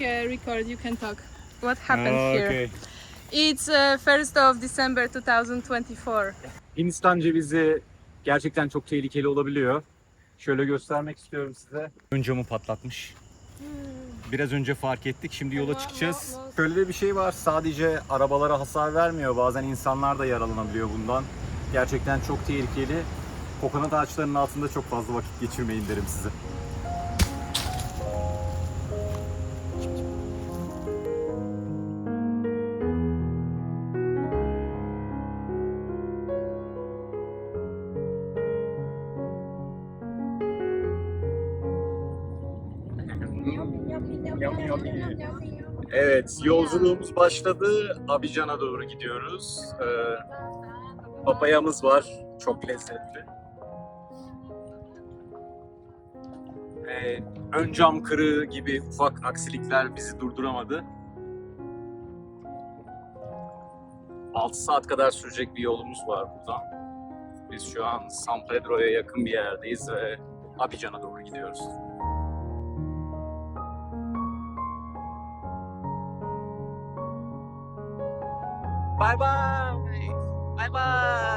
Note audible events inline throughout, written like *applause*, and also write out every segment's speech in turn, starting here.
uh, record, you can talk. What happened here? Okay. It's uh, 1st of December 2024. Hindistan cevizi gerçekten çok tehlikeli olabiliyor. Şöyle göstermek istiyorum size. Ön camı patlatmış. Biraz önce fark ettik. Şimdi yola çıkacağız. Şöyle de bir şey var. Sadece arabalara hasar vermiyor. Bazen insanlar da yaralanabiliyor bundan. Gerçekten çok tehlikeli. Kokonat ağaçlarının altında çok fazla vakit geçirmeyin derim size. Evet, yolculuğumuz başladı. Abidjan'a doğru gidiyoruz. Ee, papayamız var, çok lezzetli. Ee, ön cam kırığı gibi ufak aksilikler bizi durduramadı. 6 saat kadar sürecek bir yolumuz var buradan. Biz şu an San Pedro'ya yakın bir yerdeyiz ve Abidjan'a doğru gidiyoruz. Bye. Bye bye. Bye.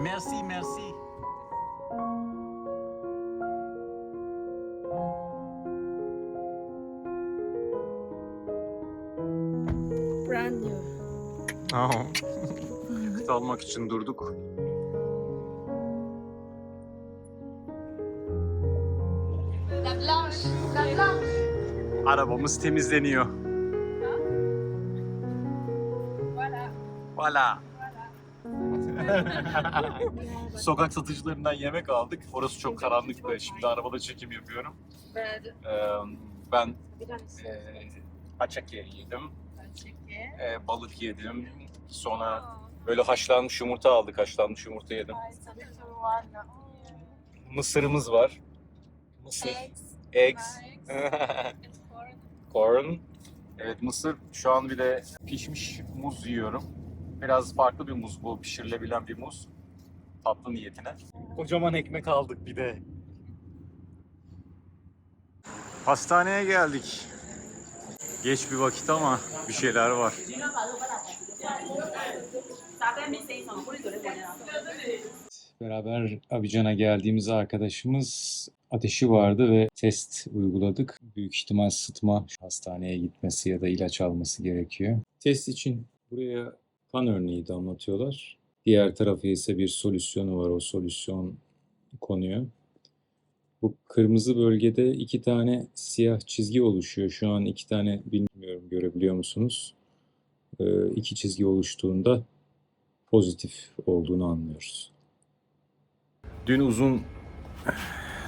Merci, merci. Brand new. Kıt *laughs* almak için durduk. Arabamız temizleniyor. Voilà. Sokak satıcılarından yemek aldık. Orası çok karanlıktı. Şimdi arabada çekim yapıyorum. Ee, ben e, açak yedim. Ee, balık yedim. Sonra böyle haşlanmış yumurta aldık. Haşlanmış yumurta yedim. Mısırımız var. Mısır. Eggs. *laughs* Corn. Evet mısır. Şu an bir de pişmiş muz yiyorum. Biraz farklı bir muz bu. Pişirilebilen bir muz. Tatlı niyetine. Kocaman ekmek aldık bir de. Hastaneye geldik. Geç bir vakit ama bir şeyler var. Beraber Abidjan'a geldiğimiz arkadaşımız ateşi vardı ve test uyguladık. Büyük ihtimal sıtma hastaneye gitmesi ya da ilaç alması gerekiyor. Test için buraya kan örneği damlatıyorlar. Diğer tarafı ise bir solüsyonu var. O solüsyon konuyor. Bu kırmızı bölgede iki tane siyah çizgi oluşuyor. Şu an iki tane bilmiyorum görebiliyor musunuz? Ee, iki çizgi oluştuğunda pozitif olduğunu anlıyoruz. Dün uzun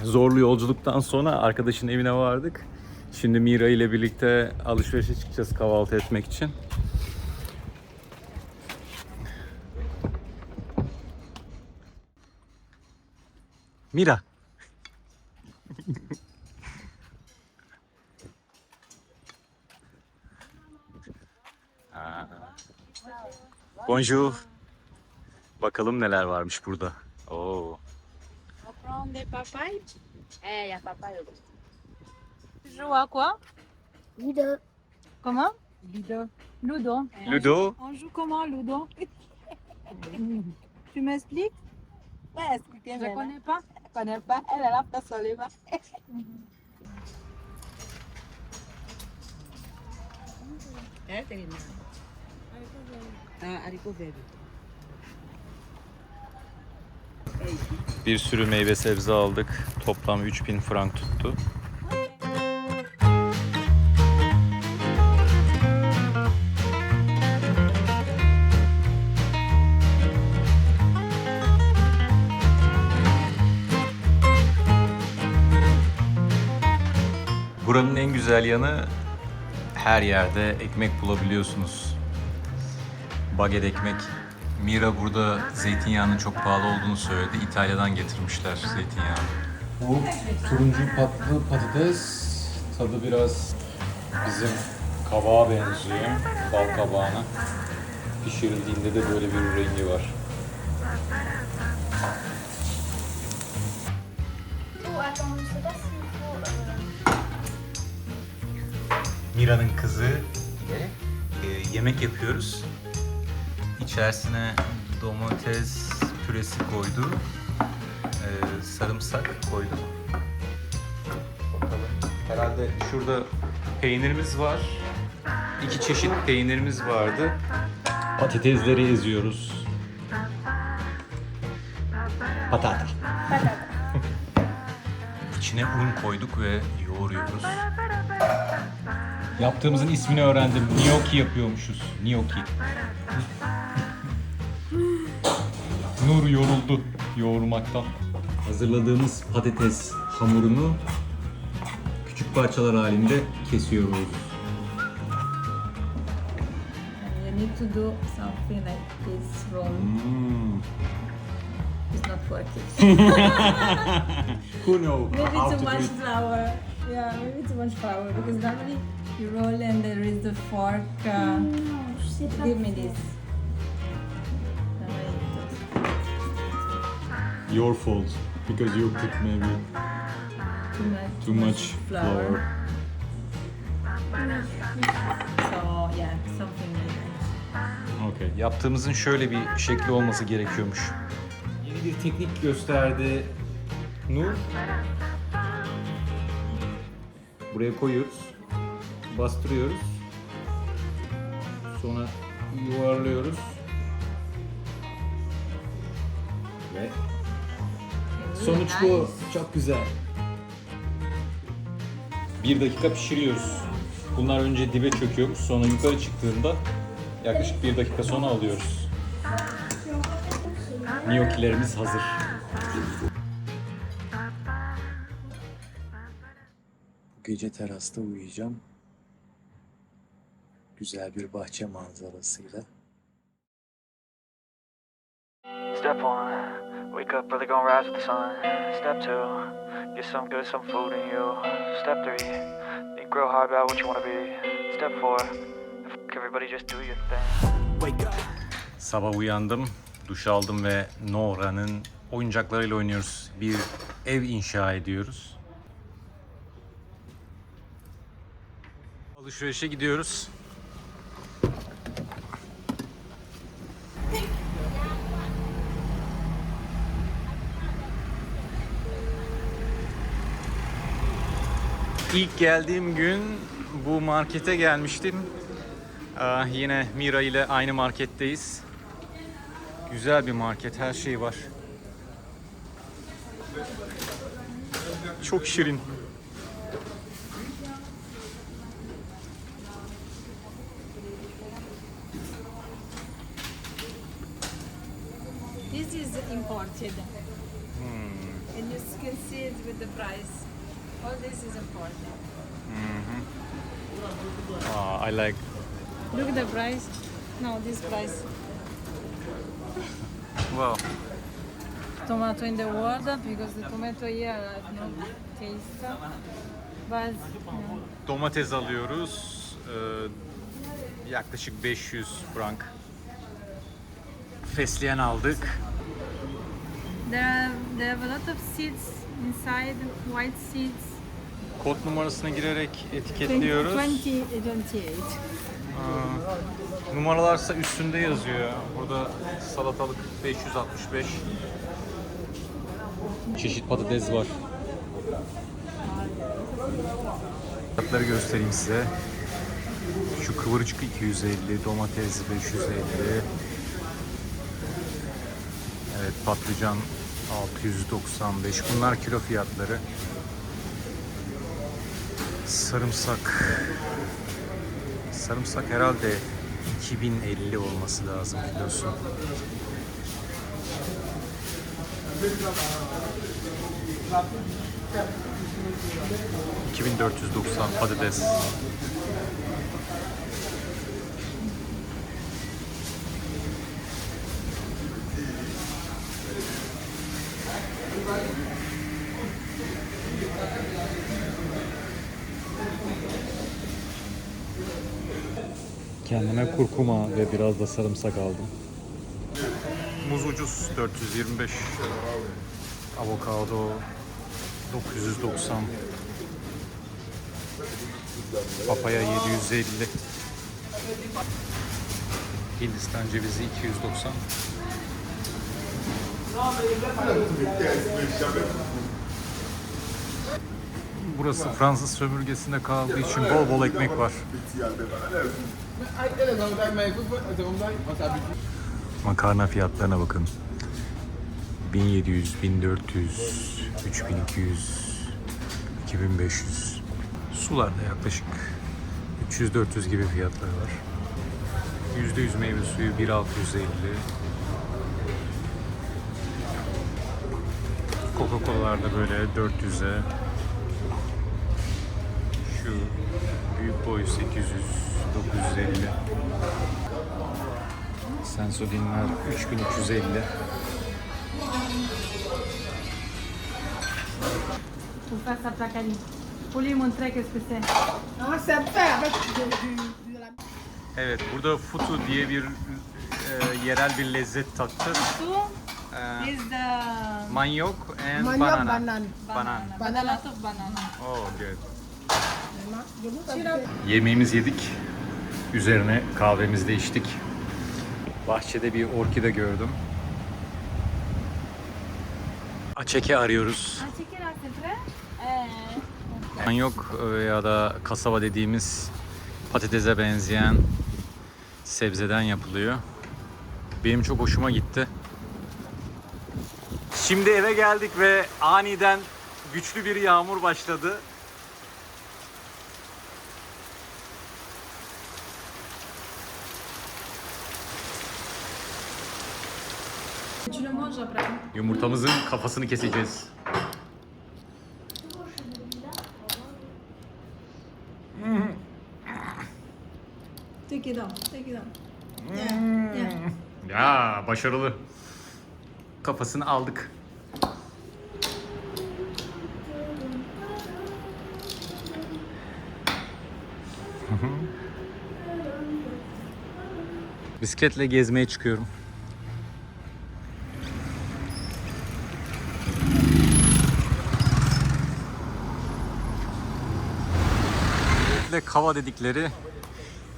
zorlu yolculuktan sonra arkadaşın evine vardık. Şimdi Mira ile birlikte alışverişe çıkacağız kahvaltı etmek için. Mira. *laughs* Bonjour. Bakalım neler varmış burada. Oo. On prend des papayes. Eh, y a papa joues à quoi Ludo. Comment Ludo. Ludo. Ludo. On joue comment, Ludo *laughs* Tu m'expliques pas expliquer Je connais pas. Elle connaît pas. Elle est là pour soleil. Elle est Ah, haricot verde. Bir sürü meyve sebze aldık. Toplam 3000 frank tuttu. Yanı her yerde ekmek bulabiliyorsunuz. Baget ekmek. Mira burada zeytinyağının çok pahalı olduğunu söyledi. İtalya'dan getirmişler zeytinyağını. Bu turuncu patlı patates tadı biraz bizim kabağa benziyor. Bal kabağına. Pişirildiğinde de böyle bir rengi var. Mira'nın kızı ile e, yemek yapıyoruz. İçerisine domates püresi koydu. E, sarımsak koydu. Bakalım. Herhalde şurada peynirimiz var. İki çeşit peynirimiz vardı. Patatesleri eziyoruz. Patata. *laughs* İçine un koyduk ve yoğuruyoruz. Yaptığımızın ismini öğrendim. Gnocchi yapıyormuşuz. Gnocchi. Nur yoruldu yoğurmaktan. Hazırladığımız patates hamurunu küçük parçalar halinde kesiyoruz. You need to do something like this wrong. Hmm. It's not working. *laughs* Who *laughs* know maybe how too to do much flour. Yeah, maybe too much flour because normally you roll and there is the fork. Uh, pas. give me this. Your fault because you put maybe Too much, too much flour. So yeah, something like that. Okay. Yaptığımızın şöyle bir şekli olması gerekiyormuş. Yeni bir teknik gösterdi Nur. Buraya koyuyoruz. Bastırıyoruz. Sonra yuvarlıyoruz. Ve sonuç bu. Çok güzel. Bir dakika pişiriyoruz. Bunlar önce dibe çöküyormuş. Sonra yukarı çıktığında yaklaşık bir dakika sonra alıyoruz. Gnocchi'lerimiz hazır. Bu gece terasta uyuyacağım. Güzel bir bahçe manzarasıyla. Step one, wake up early, gonna rise with the sun. Step two, get some good, some food in you. Step three, think real hard about what you wanna be. Step four, fuck everybody, just do your thing. Sabah uyandım, duş aldım ve Nora'nın oyuncaklarıyla oynuyoruz. Bir ev inşa ediyoruz. Alışverişe gidiyoruz. İlk geldiğim gün bu markete gelmiştim. Aa, yine Mira ile aynı marketteyiz. Güzel bir market, her şey var. Çok şirin. This is imported. And you can see it with the price. All this is imported. Aa, I like Look at the price. No, this price. wow. Tomato in the world because the tomato here has no taste. But yeah. Domates alıyoruz. Ee, yaklaşık 500 frank. Fesleğen aldık. there are they have a lot of seeds inside, white seeds. Kod numarasına girerek 20, etiketliyoruz. 20 28. Aa, numaralarsa üstünde yazıyor. Burada salatalık 565. Çeşit patates var. Fiyatları göstereyim size. Şu kıvırcık 250, domates 550. Evet patlıcan 695. Bunlar kilo fiyatları. Sarımsak. Sarımsak herhalde 2050 olması lazım kilosu. ...2490 patates. Kendime kurkuma ve biraz da sarımsak aldım. Muz ucuz 425. Avokado 990. Papaya 750. Hindistan cevizi 290. Burası Fransız sömürgesinde kaldığı için bol bol ekmek var. Makarna fiyatlarına bakın. 1700, 1400, 3200, 2500. Sularda yaklaşık 300-400 gibi fiyatları var. %100 meyve suyu 1650. Coca-Cola'lar da böyle 400'e. Şu büyük boy 800, 950. Sensodinler 3350. Pour faire sa lit. Pour lui montrer qu'est-ce que c'est. Non, c'est fait avec du, du, de la... Evet, burada futu diye bir e, yerel bir lezzet tattı. Tout E, is the manyok and Manioc banana. Banana. but a lot of banana. Oh, good. Yemeğimizi yedik. Üzerine kahvemizi de içtik. Bahçede bir orkide gördüm. Açeke arıyoruz. Eh. Manyok e, ya da kasava dediğimiz patatese benzeyen sebzeden yapılıyor. Benim çok hoşuma gitti. Şimdi eve geldik ve aniden güçlü bir yağmur başladı. Yumurtamızın kafasını keseceğiz. Take it out, take it out. Yeah, yeah. Ya başarılı. Kafasını aldık. Bisikletle gezmeye çıkıyorum. Bisikletle kava dedikleri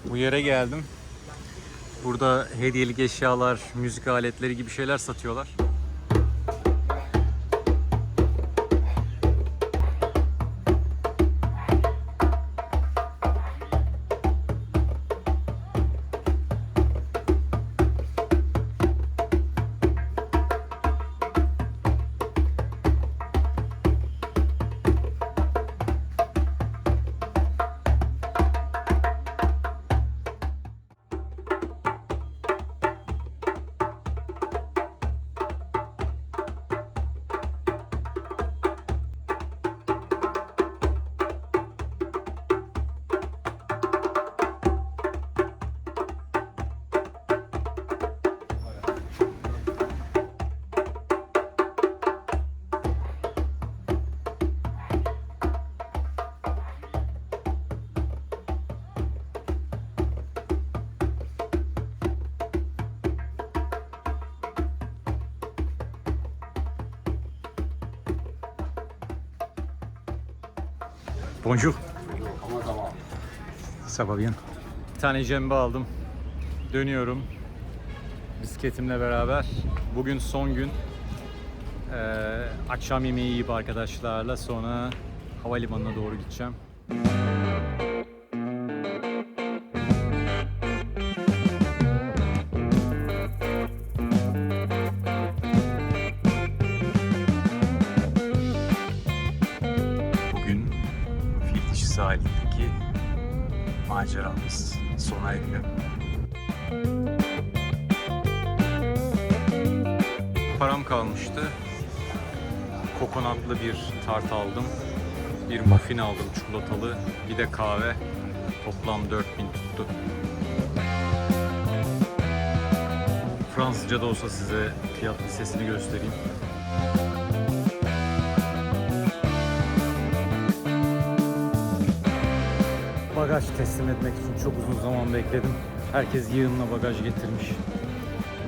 bu yere geldim. Burada hediyelik eşyalar, müzik aletleri gibi şeyler satıyorlar. Bonjour. Ça va bien? Bir tane cembe aldım. Dönüyorum. Bisikletimle beraber. Bugün son gün. Ee, akşam yemeği yiyip arkadaşlarla sonra havalimanına doğru gideceğim. Bugün eriyor. Param kalmıştı. Kokonatlı bir tart aldım. Bir muffin aldım çikolatalı. Bir de kahve. Toplam 4000 tuttu. Fransızca da olsa size fiyat listesini göstereyim. Bagaj teslim etmek için çok uzun zaman bekledim. Herkes yığınla bagaj getirmiş.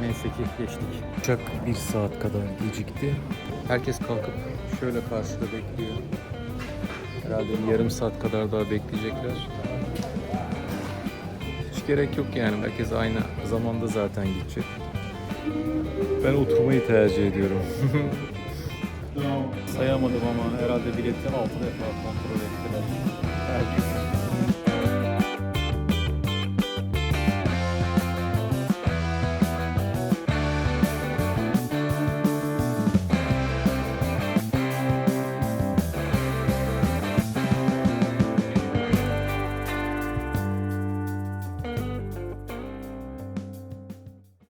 Neyse ki geçtik. Uçak bir saat kadar gecikti. Herkes kalkıp şöyle karşıda bekliyor. Herhalde bir yarım saat kadar daha bekleyecekler. Hiç gerek yok yani. Herkes aynı zamanda zaten gidecek. Ben oturmayı tercih ediyorum. *laughs* Sayamadım ama herhalde bileti 6 defa kontrol ettiler. Herkes